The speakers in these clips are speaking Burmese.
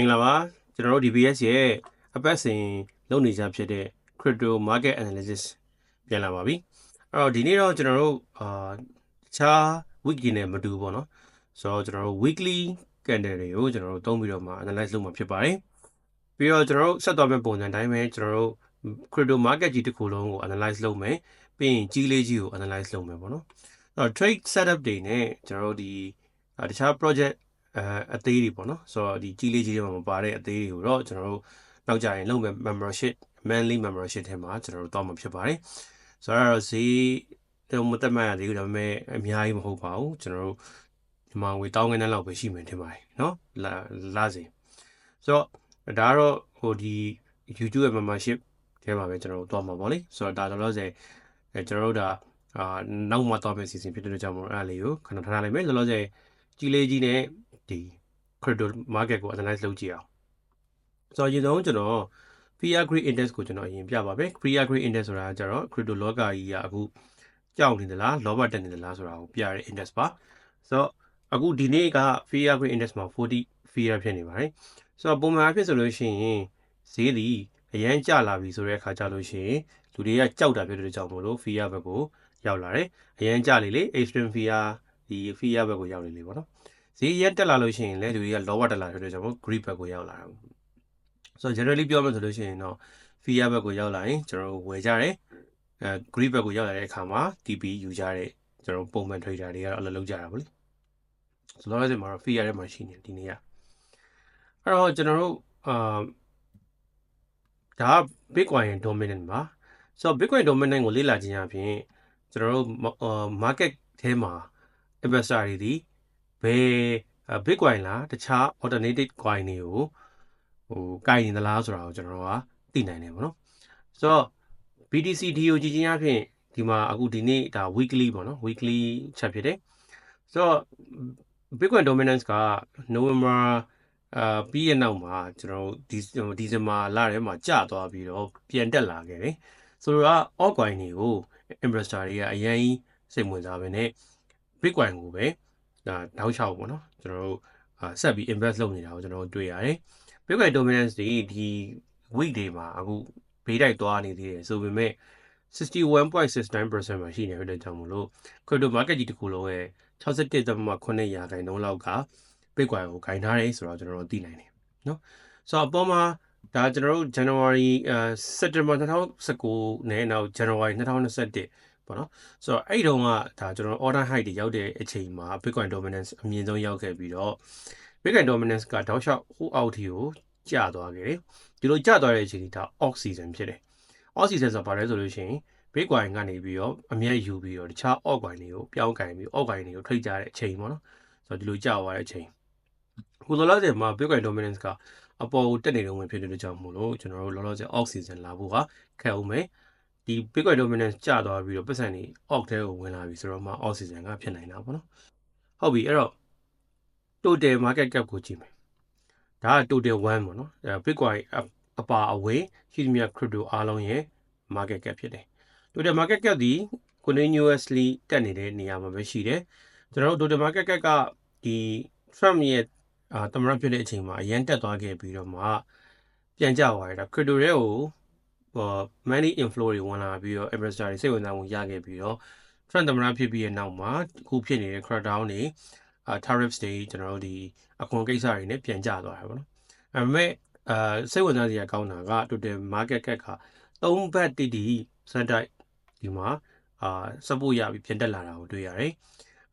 မင်္ဂလာပါကျွန်တော်တို့ DBS ရဲ့အပတ်စဉ်လုပ်နေကြဖြစ်တဲ့ crypto market analysis ပြန်လာပါပြီအဲ့တော့ဒီနေ့တော့ကျွန်တော်တို့အာတခြား weekly နဲ့မတူဘူးပေါ့နော်ဆိုတော့ကျွန်တော်တို့ weekly candle တွေကိုကျွန်တော်တို့သုံးပြီးတော့မှ analyze လုပ်မှာဖြစ်ပါတယ်ပြီးတော့ကျွန်တော်တို့ဆက်သွားမယ့်ပုံစံတိုင်းပဲကျွန်တော်တို့ crypto market ကြီးတစ်ခုလုံးကို analyze လုပ်မယ်ပြီးရင်ကြီးလေးကြီးကို analyze လုပ်မယ်ပေါ့နော်အဲ့တော့ trade setup တွေနဲ့ကျွန်တော်တို့ဒီတခြား project အအသေးတွေပေါ့နော်ဆိုတော့ဒီကြီးလေးကြီးတွေမှာမပါတဲ့အသေးတွေကိုတော့ကျွန်တော်တို့နောက်ကြရင်လုံမဲ့ membership manly membership ထဲမှာကျွန်တော်တို့တောင်းမှာဖြစ်ပါတယ်ဆိုတော့ဈေးတော့မတက်မှန်ရသေးဘူးဒါပေမဲ့အများကြီးမဟုတ်ပါဘူးကျွန်တော်တို့ဒီမှာငွေတောင်းခန်းလောက်ပဲရှိမှထင်ပါတယ်နော်လာလာစီဆိုတော့ဒါကတော့ဟိုဒီ YouTube ရဲ့ membership ထဲမှာပဲကျွန်တော်တို့တောင်းမှာပေါ့လေဆိုတော့ဒါတော့လောဆယ်ကျွန်တော်တို့ဒါအာနောက်မှတောင်းမယ့်စီစဉ်ဖြစ်တဲ့ကြောင့်မို့အဲ့လေးကိုခဏထားလိုက်မယ်လောလောဆယ်ကြီးလေးကြီးနဲ့ ဒီ crypto market ကို analyze လုပ်ကြည့်အောင်ဆိုတော့အရင်ဆုံးကျွန်တော် fear grade index ကိုကျွန်တော်အရင်ပြပါမယ် fear grade index ဆိုတာကကျတော့ crypto လောကကြီးကအခုကြောက်နေသလားလောဘတက်နေသလားဆိုတာကိုပြရတဲ့ index ပါဆိုတော့အခုဒီနေ့က fear grade index မှာ40 fear ဖြစ်နေပါတယ်ဆိုတော့ပုံမှန်အဖြစ်ဆိုလို့ရှိရင်ဈေးသည်အရန်ကျလာပြီဆိုတဲ့အခါကျလို့ရှိရင်လူတွေကကြောက်တာဖြစ်တဲ့ကြောင့်မို့လို့ fear ဘက်ကိုရောက်လာတယ်အရန်ကျလေလေ extreme fear ဒီ fear ဘက်ကိုရောက်နေလေပေါ့နော် ဈေးရက်တက်လာလို့ရှိရင်လည်းလူတွေကလောဘတက်လာဖြစ်တဲ့ကြောင့်မို့ greed ဘက်ကိုရောက်လာတာဆိုတော့ generally ပြောမယ်ဆိုလို့ရှိရင်တော့ fear ဘက်ကိုရောက်လာရင်ကျွန်တော်တို့ဝယ်ကြတယ်အဲ greed ဘက်ကိုရောက်လာတဲ့အခါမှာ TP ယူကြတဲ့ကျွန်တော်ပုံမှန် trader တွေကတော့အလုပ်လုပ်ကြတာပေါ့လေဆိုတော့လည်းမှာတော့ fear ထဲမှာရှိနေဒီနေ့ကအဲ့တော့ကျွန်တော်တို့အာဒါ Bitcoin ရဲ့ dominant ပါဆိုတော့ Bitcoin dominant ကိုလေ့လာခြင်းအပြင်ကျွန်တော်တို့ market ထဲမှာ investor တွေဒီ ဘယ် Bitcoin လားတခြား alternative coin တွေကိုဟိုကိုင်နေသလားဆိုတာကိုကျွန်တော်တို့ကသိနိုင်တယ်ပေါ့နော်ဆိုတော့ BTC DOG ချင်းအဖြစ်ဒီမှာအခုဒီနေ့ဒါ weekly ပေါ့နော် weekly ချက်ဖြစ်တယ်ဆိုတော့ Bitcoin dominance က November အာပြီးရနောက်မှာကျွန်တော်ဒီဒီဇင်ဘာလထဲမှာကျသွားပြီးတော့ပြန်တက်လာခဲ့တယ်ဆိုတော့ altcoin တွေကို investor တွေကအရင်စိတ်ဝင်စားပဲနဲ့ Bitcoin ကိုပဲ ဒါတောက်ချောက်ပေါ့နော်ကျွန်တော်တို့ဆက်ပြီး invest လုပ်နေတာကိုကျွန်တော်တို့တွေ့ရတယ် Bitcoin dominance တွေဒီ week တွေမှာအခုဘေးတိုက်သွားနေသေးတယ်ဆိုပေမဲ့61.69%မှာရှိနေတဲ့ကြောင့်မလို့ crypto market ကြီးတစ်ခုလုံးရဲ့61.8ရာခိုင်နှုန်းလောက်က Bitcoin ကိုဂိုင်ထားတယ်ဆိုတော့ကျွန်တော်တို့သိနိုင်တယ်နော်ဆိုတော့အပေါ်မှာဒါကျွန်တော်တို့ January အဲ September 2019နဲ့နောက် January 2021 ပေါ့နော်ဆိုတော့အဲ့တုန်းကဒါကျွန်တော် order high တွေရောက်တဲ့အချိန်မှာ Bitcoin dominance အမြင့်ဆုံးရောက်ခဲ့ပြီးတော့ Bitcoin dominance ကတောက်လျှောက်ဟိုအောက်ထီကိုကျသွားခဲ့တယ်ဒီလိုကျသွားတဲ့အချိန်ဒါ off season ဖြစ်တယ် off season ဆိုတာဘာလဲဆိုလို့ရှိရင် Bitcoin ကနေပြီးတော့အမြတ်ယူပြီးတော့တခြား altcoin တွေကိုပြောင်းကင်ပြီး altcoin တွေကို trade ကြတဲ့အချိန်ပေါ့နော်ဆိုတော့ဒီလိုကျသွားတဲ့အချိန်ခုလောလောဆယ်မှာ Bitcoin dominance ကအပေါ်ကိုတက်နေတော့ဝင်ဖြစ်တဲ့ကြောင့်မို့လို့ကျွန်တော်တို့လောလောဆယ် off season လာဖို့ကခက်အောင်မယ် ဒီ Bitcoin dominance ကျသွားပြီးတော့ပတ်စံတွေ off ထဲကိုဝင်လာပြီဆိုတော့မှ off season ကဖြစ်နိုင်တာပေါ့နော်ဟုတ်ပြီအဲ့တော့ total market cap ကိုကြည့်မယ်ဒါက total 1ပေါ့နော်အဲ Bitcoin အပါအဝင်ရှိသမျှ crypto အားလုံးရဲ့ market cap ဖြစ်တယ် total market cap ဒီ continuously တက်နေတဲ့နေရာမှာပဲရှိတယ်ကျွန်တော်တို့ total market cap ကဒီ Trump ရဲ့အာတမရဖြစ်တဲ့အချိန်မှာအရန်တက်သွားခဲ့ပြီးတော့မှပြန်ကျသွားတယ်ဒါ crypto တွေကိုဟို money inflow တွေဝင်လာပြီးတော့ investor တွေစိတ်ဝင်စားမှုရခဲ့ပြီးတော့ Trump တမရဖြစ်ပြီးရဲ့နောက်မှာအခုဖြစ်နေတဲ့ crackdown တွေအာ tariffs တွေကျွန်တော်တို့ဒီအခွန်ကိစ္စတွေနဲ့ပြန်ကျသွားတယ်ပေါ့နော်အဲပေမဲ့အာစိတ်ဝင်စားစရာကောင်းတာက total market cap က3ဘတ်တိတိစက်တိုက်ဒီမှာအာ support ရပြီးပြန်တက်လာတာကိုတွေ့ရတယ်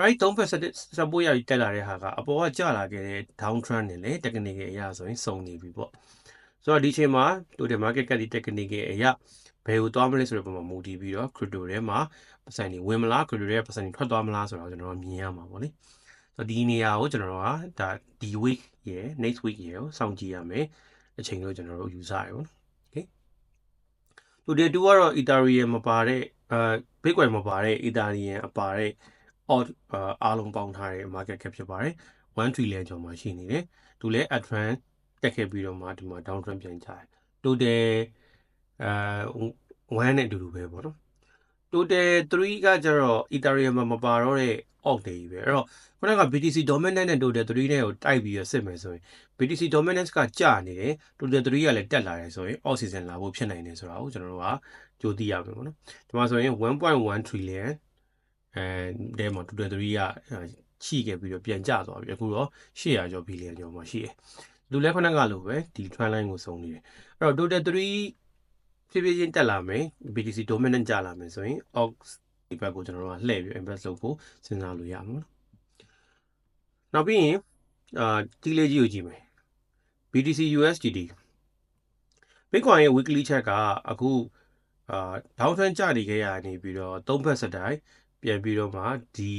right 3 percent support ရပြီးတက်လာတဲ့ဟာကအပေါ်ကကျလာခဲ့တဲ့ down trend နဲ့လေ technical အရာဆိုရင်စုံနေပြီပေါ့ ဆိုတော့ဒီချိန်မှာ total market cap ဒီ technical အရာဘယ်ကိုသွားမလဲဆိုတဲ့ပုံမှာမူတည်ပြီးတော့ crypto ထဲမှာပတ်စံတွေဝင်မလား crypto ထဲပတ်စံတွေထွက်သွားမလားဆိုတော့ကျွန်တော်မြင်ရမှာပေါ့လေဆိုတော့ဒီနေရာကိုကျွန်တော်ကဒါဒီ week ရယ် next week ရယ်ကိုစောင့်ကြည့်ရမယ်အချိန်လို့ကျွန်တော်တို့ယူဆရပေါ့နော် okay today 2ကတော့ ethereum မပါတဲ့အဲ bitcoin မပါတဲ့ ethereum အပါတဲ့ odd အားလုံးပေါင်းထားတဲ့ market cap ဖြစ်ပါတယ်1 trillion ကျော်မှာရှိနေတယ်သူလည်း uptrend တက်ခဲ့ပြီးတော့မှဒီမှာ down trend ပြန်ကျတယ် total အဲ1နဲ့အတူတူပဲပေါ့နော် total 3ကကျတော့ Ethereum မှာမပါတော့တဲ့ alt တွေကြီးပဲအဲ့တော့ခုနက BTC dominant နဲ့ total 3နဲ့ကိုတိုက်ပြီးရစစ်မယ်ဆိုရင် BTC dominance ကကျနေတယ် total 3ကလည်းတက်လာတယ်ဆိုရင် alt season လာဖို့ဖြစ်နိုင်တယ်ဆိုတာကိုကျွန်တော်တို့ကကြိုသိရမယ်ပေါ့နော်ဒီမှာဆိုရင်1.1 trillion အဲဒီမှာ total 3ကချိခဲ့ပြီးတော့ပြန်ကျသွားပြီအခုတော့800ကျော် billion ကျော်မှရှိတယ် လူလဲခုနကလိုပဲဒီ trend line ကိုစုံနေတယ်အဲ့တော့ total 3ဖြည်းဖြည်းချင်းတက်လာမယ် BTC dominant ကျလာမယ်ဆိုရင် ox ဒီဘက်ကိုကျွန်တော်တို့ကလှည့်ပြီး invest လုပ်ဖို့စဉ်းစားလို့ရမှာနော်နောက်ပြီးရင်အာတီးလေးကြီးကိုကြည့်မယ် BTC USDT Bitcoin ရဲ့ weekly chart ကအခုအာ downtrend ကျနေခဲ့ရနေပြီးတော့သုံးဘက်စတိုင်းပြန်ပြီးတော့မှဒီ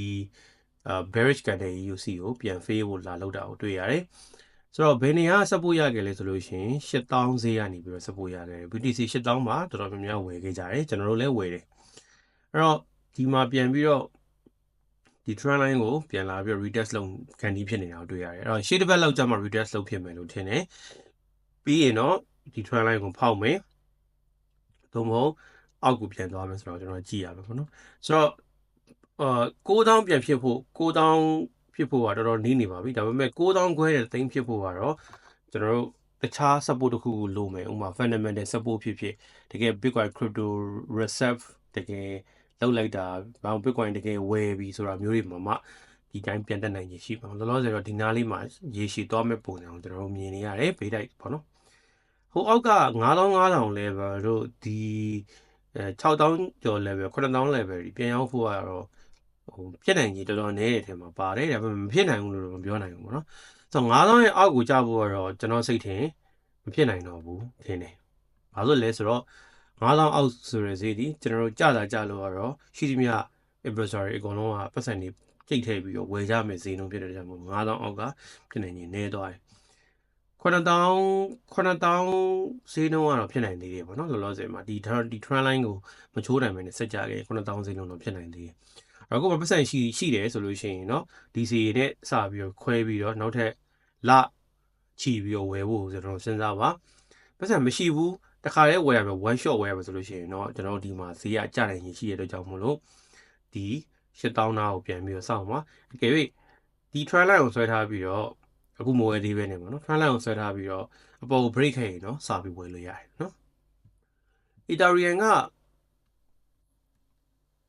အာ bearish candle ကြီးကိုစီကိုပြန် fail ဖို့လာလောက်တာကိုတွေ့ရတယ် ဆိုတော့ဘယ်နေရာဆက်ဖို့ရခဲ့လဲဆိုလို့ရှိရင်8000ဈေးကနေပြီးတော့ဆက်ဖို့ရခဲ့တယ် BTC 8000မှာတော်တော်များများဝယ်ခဲ့ကြတယ်ကျွန်တော်တို့လည်းဝယ်တယ်အဲ့တော့ဒီမှာပြန်ပြီးတော့ဒီ trend line ကိုပြန်လာပြီးတော့ retest လုပ်ခံဒီဖြစ်နေတာကိုတွေ့ရတယ်အဲ့တော့ရှေ့တစ်ပတ်လောက်ကျမှ retest လုပ်ဖြစ်မယ်လို့ထင်တယ်ပြီးရင်တော့ဒီ trend line ကိုဖောက်မယ်သို့မဟုတ်အောက်ကိုပြန်သွားမယ်ဆိုတော့ကျွန်တော်ကြည့်ရမယ်ပေါ့နော်ဆိုတော့အာ9000ပြန်ဖြစ်ဖို့9000 ဖြစ်ဖို့ကတော်တော်နီးနေပါပြီဒါပေမဲ့9000ခွဲတဲ့သိန်းဖြစ်ဖို့ကတော့ကျွန်တော်တို့တခြား support တစ်ခုကိုလိုမယ်ဥပမာ fundamental support ဖြစ်ဖြစ်တကယ် bitcoin crypto reserve တကယ်လောက်လိုက်တာဘာလို့ bitcoin တကယ်ဝယ်ပြီဆိုတာမျိုးတွေမှာမှဒီတိုင်းပြန်တက်နိုင်ရရှိပါလောလောဆယ်တော့ဒီနားလေးမှာရေရှည်သွားမဲ့ပုံစံကိုကျွန်တော်တို့မြင်နေရတယ်ဘေးတိုက်ပေါ့နော်ဟိုအောက်က9500 level တို့ဒီအဲ6000ကျော် level 9000 level တွေပြန်ရောက်ဖို့ကတော့ ဟိုဖြစ်နိုင်ကြီးတော်တော်နည်းတဲ့ထဲမှာပါတယ်ဒါပေမဲ့မဖြစ်နိုင်ဘူးလို့မပြောနိုင်ဘူးပေါ့နော်ဆိုတော့9000ရဲ့အောက်ကိုကြဖို့ကတော့ကျွန်တော်စိတ်ထင်မဖြစ်နိုင်တော့ဘူးထင်တယ်ဘာလို့လဲဆိုတော့9000အောက်ဆိုတဲ့ဈေးဒီကျွန်တော်တို့ကြတာကြလို့ကတော့ရှိသမျှ investor တွေအကုန်လုံးကပတ်စံတွေကြိတ်ထည့်ပြီးတော့ဝယ်ကြမယ်ဈေးနှုန်းဖြစ်တဲ့ကြောင့်မို့9000အောက်ကဖြစ်နိုင်ရင်နည်းသွားတယ်9000 9000ဈေးနှုန်းကတော့ဖြစ်နိုင်သေးတယ်ပေါ့နော်လောလောဆယ်မှာဒီဒီ trend line ကိုမချိုးနိုင်မယ်နဲ့စက်ကြခဲ့9000ဈေးနှုန်းတော့ဖြစ်နိုင်သေးတယ် အခုမပတ်စံရှိရှိတယ်ဆိုလို့ရှိရင်เนาะ DC နဲ့စပြီးတော့ခွဲပြီးတော့နောက်ထပ်လချီပြီးတော့ဝယ်ဖို့ကျွန်တော်စဉ်းစားပါပတ်စံမရှိဘူးတခါတည်းဝယ်ရမယ် one shot ဝယ်ရမယ်ဆိုလို့ရှိရင်เนาะကျွန်တော်ဒီမှာဈေးကကျနိုင်ရင်ရှိတဲ့အတွက်ကြောင့်မို့လို့ဒီ8000နာကိုပြန်ပြီးတော့စောင့်ပါအကယ်၍ဒီ trial line ကိုဆွဲထားပြီးတော့အခုမဝယ်သေးပဲနေပါเนาะ trial line ကိုဆွဲထားပြီးတော့အပေါ်ကို break ခဲ့ရင်เนาะစာပြီးဝယ်လို့ရတယ်เนาะ Ethereum က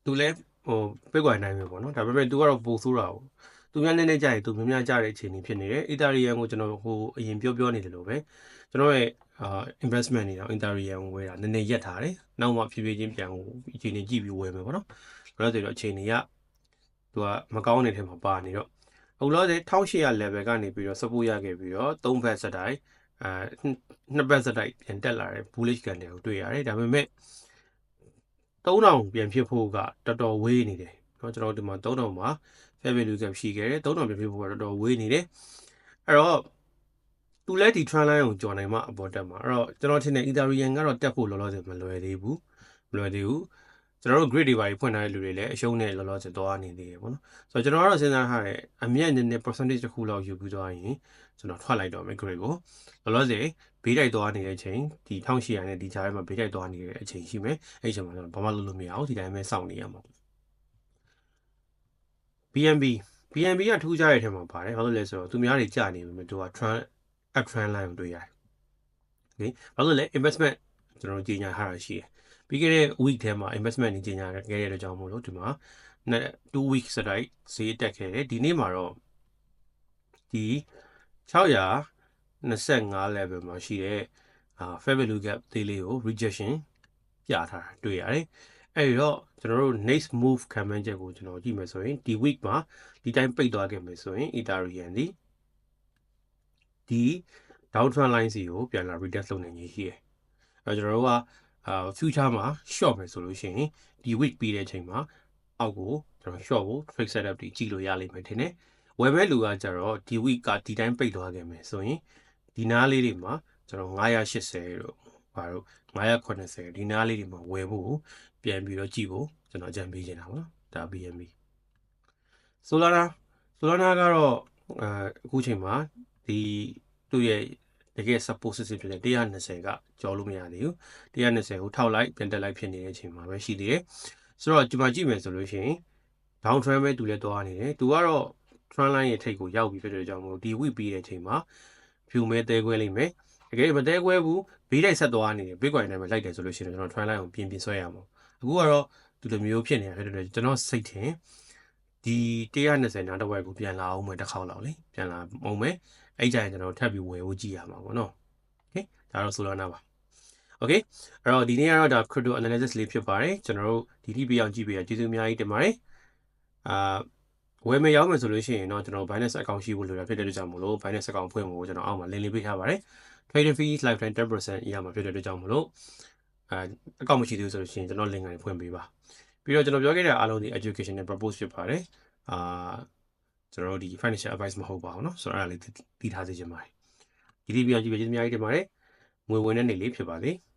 သူလဲ ဟိုပိတ်ကွာနိုင်မယ်ပေါ့နော်ဒါပေမဲ့ तू ကတော့ပိုဆိုးတာပေါ့သူများနည်းနည်းကြာရင်သူများများကြာတဲ့အခြေအနေဖြစ်နေတယ် Ethereum ကိုကျွန်တော်ဟိုအရင်ပြောပြောနေတယ်လို့ပဲကျွန်တော်ရဲ့အာ investment တွေတော့ Ethereum ကိုဝယ်တာနည်းနည်းရက်ထားတယ်နောက်မှဖြည်းဖြည်းချင်းပြန်ဟိုအခြေအနေကြည့်ပြီးဝယ်မယ်ပေါ့နော်ဘာလို့လဲဆိုတော့အခြေအနေကသူကမကောင်းတဲ့ထဲမှာပါနေတော့အခုလောဆယ်1800 level ကနေပြီးတော့ support ရခဲ့ပြီးတော့3ဘက်စတိုင်းအဲနှစ်ဘက်စတိုင်းပြန်တက်လာတဲ့ bullish candle ကိုတွေ့ရတယ်ဒါပေမဲ့ 3000ပြန်ဖြစ်ဖို့ကတော်တော်ဝေးနေတယ်เนาะကျွန်တော်ဒီမှာ3000မှာ fair value gap ရှိခဲ့တယ်3000ပြန်ဖြစ်ဖို့ကတော်တော်ဝေးနေတယ်အဲ့တော့သူလည်းဒီ trend line ကိုကြော်နိုင်မှအပေါ်တက်မှာအဲ့တော့ကျွန်တော်ထင်တယ် Ethereum ကတော့တက်ဖို့လောလောဆယ်မလွယ်သေးဘူးမလွယ်သေးဘူး ကျွန်တော်တို့ grid တွေပါဖွင့်ထားတဲ့လူတွေလည်းအရှုံးနဲ့လောလောဆယ်သွားနေသေးတယ်ပေါ့နော်ဆိုတော့ကျွန်တော်ကတော့စဉ်းစားထားတယ်အမြတ်နည်းနည်း percentage တစ်ခုလောက်ယူပြီးသွားရင်ကျွန်တော်ထွက်လိုက်တော့မယ် grid ကိုလောလောဆယ်ဘေးတိုက်သွားနေတဲ့အချိန်ဒီ1800နဲ့ဒီကြားထဲမှာဘေးတိုက်သွားနေတဲ့အချိန်ရှိမယ်အဲ့ဒီအချိန်မှာကျွန်တော်ဘာမှလုပ်လို့မရအောင်ဒီတိုင်းပဲစောင့်နေရမှာ BNB BNB ကထူးခြားတဲ့ထဲမှာပါတယ်ဘာလို့လဲဆိုတော့သူများတွေကြာနေပြီမဲ့သူက trend up trend line ကိုတွေ့ရတယ်။ Okay ဘာလို့လဲ investment ကျွန်တော်ကြီးညာထားတာရှိတယ်။ ပြီးခဲ့တဲ့ week ထဲမှာ investment ကြီးကြီးညာခဲ့တဲ့အတွက်ကြောင့်မို့လို့ဒီမှာ2 weeks စတိုက်ဈေးတက်ခဲ့တယ်။ဒီနေ့မှာတော့ဒီ625 level မှာရှိတဲ့အာ fair value gap သေးလေးကို rejection ပြထားတာတွေ့ရတယ်။အဲဒီတော့ကျွန်တော်တို့ next move ခံမှန်းချက်ကိုကျွန်တော်ကြည့်မယ်ဆိုရင်ဒီ week မှာဒီတိုင်းပိတ်သွားခဲ့မယ်ဆိုရင် Ethereum ဒီဒီ downtrend line စီကိုပြန်လာ retest လုပ်နိုင်ရရှိတယ်။အဲကျွန်တော်တို့က အာ future မှာ short မယ်ဆိုလို့ရှိရင်ဒီ week ပြီးတဲ့အချိန်မှာအောက်ကိုကျွန်တော် short ကို trade setup တွေကြည့်လို့ရလိမ့်မယ်ထင်တယ်။ဝယ်မဲ့လူကကြတော့ဒီ week ကဒီတိုင်းပိတ်သွားခဲ့မယ်ဆိုရင်ဒီနားလေးတွေမှာကျွန်တော်980တို့ဘာလို့980ဒီနားလေးတွေမှာဝယ်ဖို့ပြန်ပြီးတော့ကြည့်ဖို့ကျွန်တော်အကြံပေးချင်တာပေါ့နော်ဒါ BNB Solana Solana ကတော့အခုချိန်မှာဒီသူ့ရဲ့ တကယ် support system ဖြစ်တဲ့120ကကြော်လို့မရသေးဘူး120ကိုထောက်လိုက်ပြန်တက်လိုက်ဖြစ်နေတဲ့အချိန်မှာပဲရှိသေးတယ်ဆိုတော့ဒီမှာကြည့်မယ်ဆိုလို့ရှိရင် down trend ပဲသူလည်းတွားနေတယ်သူကတော့ trend line ရဲ့ထိပ်ကိုရောက်ပြီဖြစ်တဲ့ကြောင့်မို့ဒီ week ပြီးတဲ့အချိန်မှာဖြူမဲတဲခွဲလိမ့်မယ်တကယ်မတဲခွဲဘူးဘေးတိုက်ဆက်သွားနေတယ် bitcoin တိုင်းမှာလိုက်တယ်ဆိုလို့ရှိရင်ကျွန်တော် trend line ကိုပြင်ပြင်ဆွဲရမှာအခုကတော့ဒီလိုမျိုးဖြစ်နေတာဖြစ်တဲ့အတွက်ကျွန်တော်စိတ်ထင်ဒီ120နောက်တစ်ဝက်ကိုပြန်လာအောင်မယ်တစ်ခေါက်လောက်လေပြန်လာအောင်မယ် အဲ့ကြရင်ကျွန်တော်ထပ်ပြီးဝယ်ဖို့ကြည့်ရမှာပေါ့နော်โอเคဒါတော့ Solana ပါ okay အဲ့တော့ဒီနေ့ကတော့ဒါ crypto analysis လေးဖြစ်ပါတယ်ကျွန်တော်တို့ဒီတိပြအောင်ကြည့်ပေးရကျေးဇူးအများကြီးတင်ပါတယ်အာဝယ်မယ်ရောင်းမယ်ဆိုလို့ရှိရင်တော့ကျွန်တော် Binance account ရှိဖို့လိုတာဖြစ်တဲ့အတွက်ကြောင့်မလို့ Binance account ဖွင့်ဖို့ကျွန်တော်အောက်မှာ link လေးပေးထားပါတယ် trading fees lifetime 10%ရမှာဖြစ်တဲ့အတွက်ကြောင့်မလို့အဲအကောင့်မရှိသေးဘူးဆိုလို့ရှိရင်ကျွန်တော် link ကနေဖွင့်ပေးပါပြီးတော့ကျွန်တော်ပြောခဲ့တဲ့အားလုံးဒီ education နဲ့ propose ဖြစ်ပါတယ်အာ ကျွန်တော်တို့ဒီ financial advice မဟုတ်ပါဘူးเนาะဆိုတော့အဲ့ဒါလေးသိထားစေချင်ပါတယ်ဒီဒီပြန်ကြည့်ပဲကျေးဇူးအများကြီးတင်ပါတယ်ငွေဝင်တဲ့နေ့လေးဖြစ်ပါစေ။